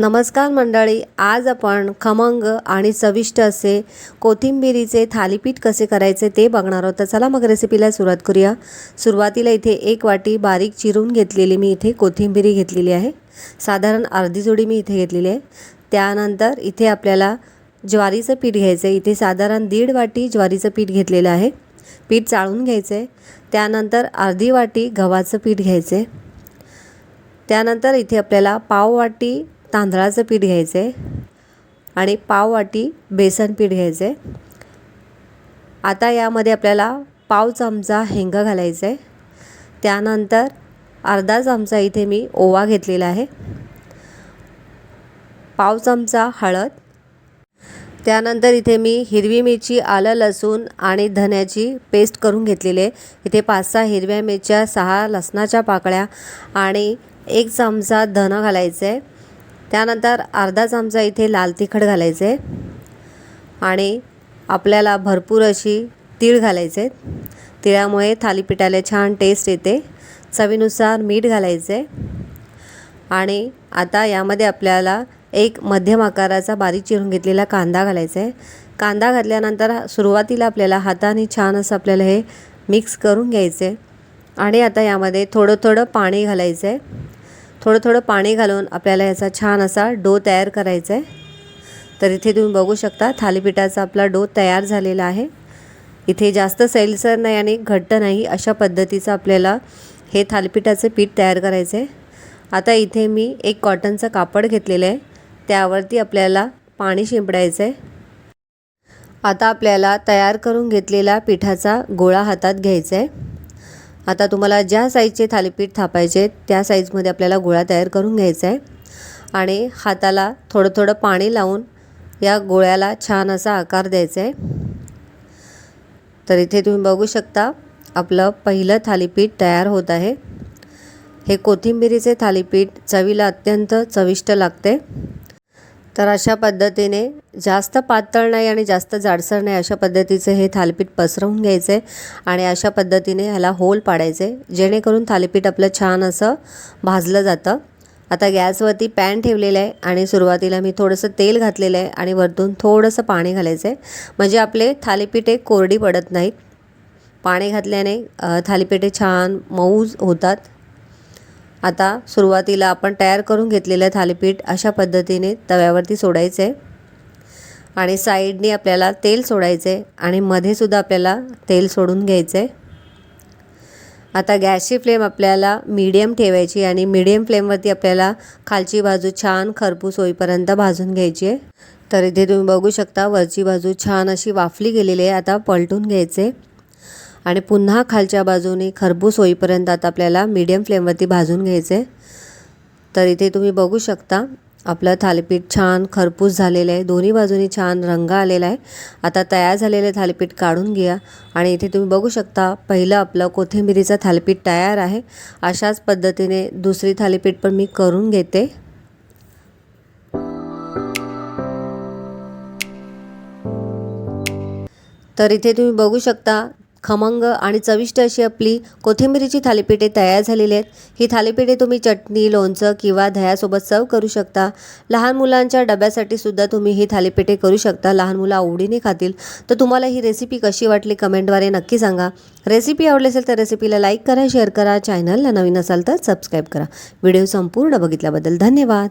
नमस्कार मंडळी आज आपण खमंग आणि चविष्ट असे कोथिंबिरीचे थालीपीठ कसे करायचे ते बघणार आहोत. तर चला मग रेसिपीला सुरुवात करूया. सुरुवातीला इथे एक वाटी बारीक चिरून घेतलेली मी इथे कोथिंबिरी घेतलेली आहे. साधारण अर्धी जोडी मी इथे घेतलेली आहे. त्यानंतर इथे आपल्याला ज्वारीचं पीठ घ्यायचं आहे. इथे साधारण दीड वाटी ज्वारीचं पीठ घेतलेलं आहे. पीठ चाळून घ्यायचं आहे. त्यानंतर अर्धी वाटी गव्हाचं पीठ घ्यायचं आहे. त्यानंतर इथे आपल्याला पाव वाटी तांदळाचं पीठ घ्यायचं आहे आणि पाव वाटी बेसन पीठ घ्यायचं आहे आता यामध्ये आपल्याला पाव चमचा हिंग घालायचं आहे त्यानंतर अर्धा चमचा इथे मी ओवा घेतलेला आहे. पाव चमचा हळद. त्यानंतर इथे मी हिरवी मिरची आलं लसूण आणि धन्याची पेस्ट करून घेतलेली आहे. इथे पाच सहा हिरव्या मिरच्या सहा लसणाच्या पाकळ्या आणि एक चमचा धनं घालायचं आहे त्यानंतर अर्धा चमचा इथे लाल तिखट घालायचं आहे आणि आपल्याला भरपूर अशी तीळ घालायचे. तिळामुळे थालीपीठाला छान टेस्ट येते. चवीनुसार मीठ घालायचं. आहे आणि आता यामध्ये आपल्याला एक मध्यम आकाराचा बारीक चिरून घेतलेला कांदा घालायचा. आहे कांदा घातल्यानंतर सुरुवातीला आपल्याला हाताने छान असं आपल्याला हे मिक्स करून घ्यायचं. आहे आणि आता यामध्ये थोडं थोडं पाणी घालायचं. आहे थोडं थोडं पाणी घालून आपल्याला याचा छान असा डो तयार करायचा आहे. तर इथे तुम्ही बघू शकता थालीपीठाचा आपला डो तयार झालेला आहे. इथे जास्त सैलसर नाही आणि घट्ट नाही अशा पद्धतीचं आपल्याला हे थालीपीठाचं पीठ तयार करायचं आहे. आता इथे मी एक कॉटनचं कापड घेतलेलं आहे. त्यावरती आपल्याला पाणी शिंपडायचं आहे. आता आपल्याला तयार करून घेतलेला पिठाचा गोळा हातात घ्यायचा आहे. आता तुम्हाला ज्या साईजचे थालीपीठ थापायचे त्या साईजमध्ये आपल्याला गोळा तयार करून घ्यायचा आहे आणि हाताला थोडं थोडं पाणी लावून या गोळ्याला छान असा आकार द्यायचा आहे. तर इथे तुम्ही बघू शकता आपलं पहिलं थालीपीठ तयार होत आहे. हे कोथिंबिरीचे थालीपीठ चवीला अत्यंत चविष्ट लागते. तर अशा पद्धतीने जास्त पातळ नाही आणि जास्त जाडसर नाही अशा पद्धतीचं हे थालीपीठ पसरवून घ्यायचं आहे आणि अशा पद्धतीने ह्याला होल पाडायचे जेणेकरून थालीपीठ आपलं छान असं भाजलं जातं. आता गॅसवरती पॅन ठेवलेलं आहे आणि सुरुवातीला मी थोडंसं तेल घातलेलं आहे आणि वरतून थोडंसं पाणी घालायचं आहे म्हणजे आपले थालीपीठे कोरडी पडत नाहीत. पाणी घातल्याने थालीपीठे छान मऊ होतात. आता सुरुवातीला आपण तयार करून घेतलेलं थालीपीठ अशा पद्धतीने तव्यावरती सोडायचं आहे आणि साईडने आपल्याला तेल सोडायचं आहे आणि मध्येसुद्धा आपल्याला तेल सोडून घ्यायचं. आहे आता गॅसची फ्लेम आपल्याला मीडियम ठेवायची आणि मीडियम फ्लेमवरती आपल्याला खालची बाजू छान खरपूस होईपर्यंत भाजून घ्यायची आहे. तर इथे तुम्ही बघू शकता वरची बाजू छान अशी वाफली गेलेली आहे आता पलटून घ्यायचे. आणि पुन्हा खालच्या बाजूने खरबूस होईपर्यंत आता आपल्याला मीडियम फ्लेमवरती भाजून घ्यायचं. आहे तर इथे तुम्ही बघू शकता आपलं थालीपीठ छान खरपूस झालेलं आहे. दोन्ही बाजूनी छान रंग आलेला आहे. आता तयार झालेलं थालीपीठ काढून घ्या. आणि इथे तुम्ही बघू शकता पहिलं आपलं कोथिंबिरीचं थालीपीठ तयार आहे. अशाच पद्धतीने दुसरी थालीपीठ पण मी करून घेते. तर इथे तुम्ही बघू शकता खमंग आणि चविष्ट अशी आपली कोथिंबिरीची थालीपीठे तयार झालेली आहेत. ही थालीपीठे तुम्ही चटणी लोणचं किंवा दह्यासोबत सर्व करू शकता. लहान मुलांच्या डब्यासाठी सुद्धा तुम्ही ही थालीपीठे करू शकता. लहान मुलं आवडीने खातील. तर तुम्हाला ही रेसिपी कशी वाटली कमेंटद्वारे नक्की सांगा. रेसिपी आवडली असेल तर रेसिपीला लाईक करा शेअर करा चॅनलला नवीन असाल तर सबस्क्राईब करा. व्हिडिओ संपूर्ण बघितल्याबद्दल धन्यवाद.